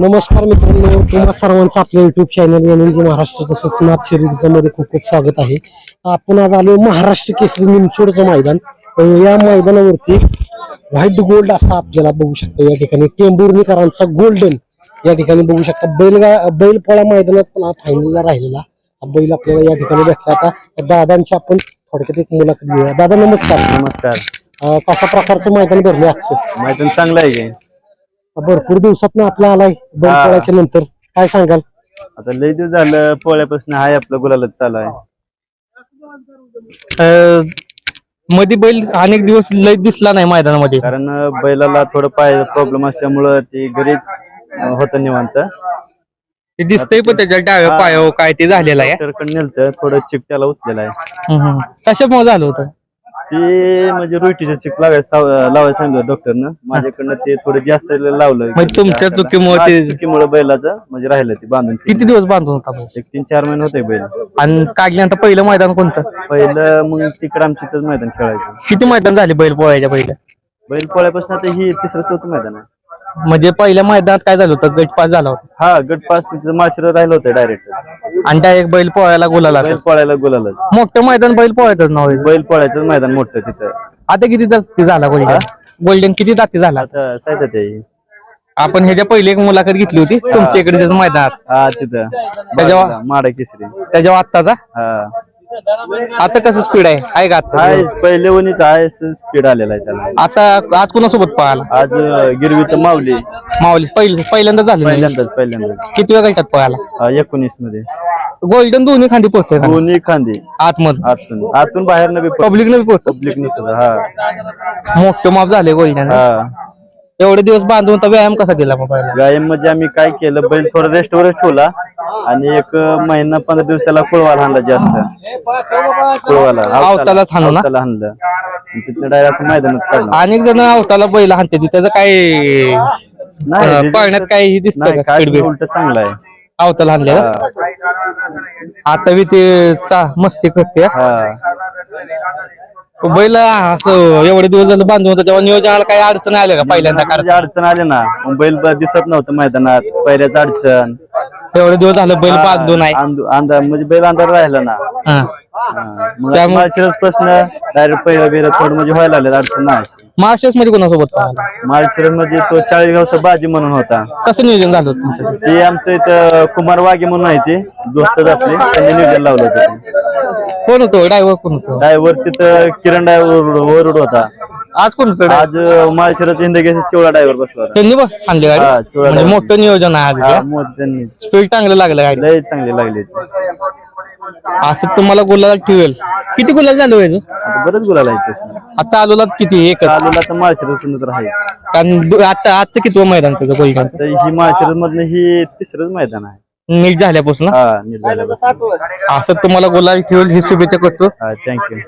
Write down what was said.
नमस्कार मित्रांनो तुम्हा सर्वांचं आपल्या युट्यूब चॅनल म्हणजे महाराष्ट्र तसंच नाथ शर्यतीचं मध्ये खूप खूप स्वागत आहे. आपण आज आलो महाराष्ट्र केसरी निमसोडचं मैदान. या मैदानावरती व्हाईट गोल्ड असा आपल्याला बघू शकतो. या ठिकाणी टेंभुर्णीकरांचा गोल्डन या ठिकाणी बघू शकता. बैलगा बैलपोळा मैदानात पण हा फायनलला राहिलेला. हा बैल आपल्याला या ठिकाणी भेटला आता. दादांची आपण थोडक्यात एक मुलाखत घेऊया. दादा नमस्कार. नमस्कार. कशा प्रकारचं मैदान भरले आजचं? मैदान चांगलं आहे भरपूर दिवसात आपला आलाय. बैलपोळ्याच्या नंतर. काय सांगाल? आता लय दिवस झालं पोळ्यापासून हाय आपलं गुलालच चालू आहे. अं, मध्ये बैल अनेक दिवस लय दिसला नाही मैदानामध्ये. कारण अं, बैलाला थोडं पाय प्रॉब्लेम असल्यामुळं ते घरीच अं, होतं निवांत. ते दिसतंय पण त्याच्या डाव्या पायावर काय ते झालेलं आहे. डॉक्टरकडे नेलतं थोडं चिक त्याला उचलेलं आहे. कशामुळे झालं होतं? ते म्हणजे रोटीचं चिक लावायला लावायला सांगितलं डॉक्टरनं माझ्याकडनं ते थोडं जास्त लावलं. म्हणजे तुमच्या चुकीमुळे ते- चुकीमुळे बैलाचं म्हणजे राहिलं ते बांधून किती दिवस बांधून होता बैल? एक तीन चार महिने होते बैल. आणि काढल्यानंतर पहिलं मैदान कोणतं? पहिलं मग तिकडं आमच्या इथंच मैदान खेळायचं. किती मैदान झाले बैल पोळ्याच्या पहिल्या बैल पोळ्यापासून आता ही तिसरं चौथं मैदान आहे. म्हणजे पहिल्या मैदानात काय झालं होतं? गट पास झाला होता. हा गट पास तिथं माशिरा राहिलं होतं डायरेक्ट आणि डायरेक्ट बैल पोळ्याला गुलाला बैल पोळायला गुलालच मोठं मैदान बैल पोळ्याचं नाव आहे. बैल पोळायचं मैदान मोठं तिथं. आता किती जाती झाला गोल्डन? गोल्डन किती जाती झाला? आता साहित्य ते आपण ह्याच्या पहिले एक मुलाखत घेतली होती. तुमच्या इकडे मैदानात हा तिथं. त्याच्यावर- बाजूला, माडा केसरी. त्याच्या आत्ताचा? हा. आता कसं स्पीड आहे? आहे का आता? पहिले वणीच आहे स्पीड आलेला आहे त्याला. आता आज कोणासोबत पळाला? आज अं, गिरवीचं माऊली. माऊली. पहिलं पहिल्यांदा झालं नाही. पहिल्यांदाच पहिल्यांदाच. किती वेळ गटात पळाला एकोणीसमध्ये गोल्डन दोन्ही खांदी पोहते दोन्ही खांदी. आतमध आतून. आतून बाहेर न पब्लिक न पोहत? पब्लिक सुद्धा हा. मोठं माप झाले गोल्डन हा. एवढे दिवस बांधून तर व्यायाम कसा दिला पहिला व्यायाम म्हणजे आम्ही काय केलं? बैल थोडं रेस्टवरच ठेवला. आणि एक महिना पंधरा दिवसाला कुळवाला हाणला जास्त. कुळवाला ना? आवताला हाणलं. आणि तिथनं डायरेक्ट असं मैदानात काढलं. अनेक जण अवताला बैल हाणते त्याचं काय अं, result पळण्यात काही नाही दिसतं का काय स्पीड उलट चांगलं आहे. अवताला हाणले हा, आता बी ते चा- मस्ती करते. हा. बैल असं एवढे दिवस झालं बांधून होतं तेव्हा नियोजनाला काही अडचण आल्या का पहिल्यांदा? कारण म्हणजे अडचण आली ना. बैल ब- दिसत नव्हतं मैदानात. पहिल्याच अडचण. एवढे दिवस झालं बैल अंध- अंधार म्हणजे बैल अंधार राहिला ना. हा. हा. मग त्यामुळे- माळशिरस प्रश्न डायरेक्ट पहिलं बिर थोडं म्हणजे व्हायला लागले अडचण नाही. अशी. मध्ये कोणासोबत पळाला माळशिरसमध्ये तो चाळीस गावचा बाजी म्हणून होता. कसं नियोजन झालं होतं तुमचं? ते आमचं इथं कुमार वाघे म्हणून आहे ते दोस्तच आपले त्यांनी नियोजन लावलं होतं कोण होतो? ड्रायव्हर कोण होतो? ड्रायव्हर तिथं किरण ड्रायव्हर वरुड होता. आज कोण आज माळशिरस हिंदकेश चिवळा ड्रायव्हर बसला होता. त्यांनी बस आणली हा, गाडी म्हणजे driver. मोठं नियोजन आहे हा, आज त्यांनी. स्पीड चांगलं लागलं गाडी. लय चांगली लागली. असं तुम्हाला गुलाला ठेवेल. किती गुलाल झालं व्हायचं आता बरंच गुलाल आहे चालूला किती? एकच. चालूला तर माळशिरस तर आहे कारण दु- आता आजचं किती मैदान त्याचं गोलकांचं? तर ही माळशिरस मधलं ही तिसरंच मैदान आहे. नीट झाल्यापासून हा असं तुम्हाला गुलाल ठेवेल ही शुभेच्छा करतो. थँक्यू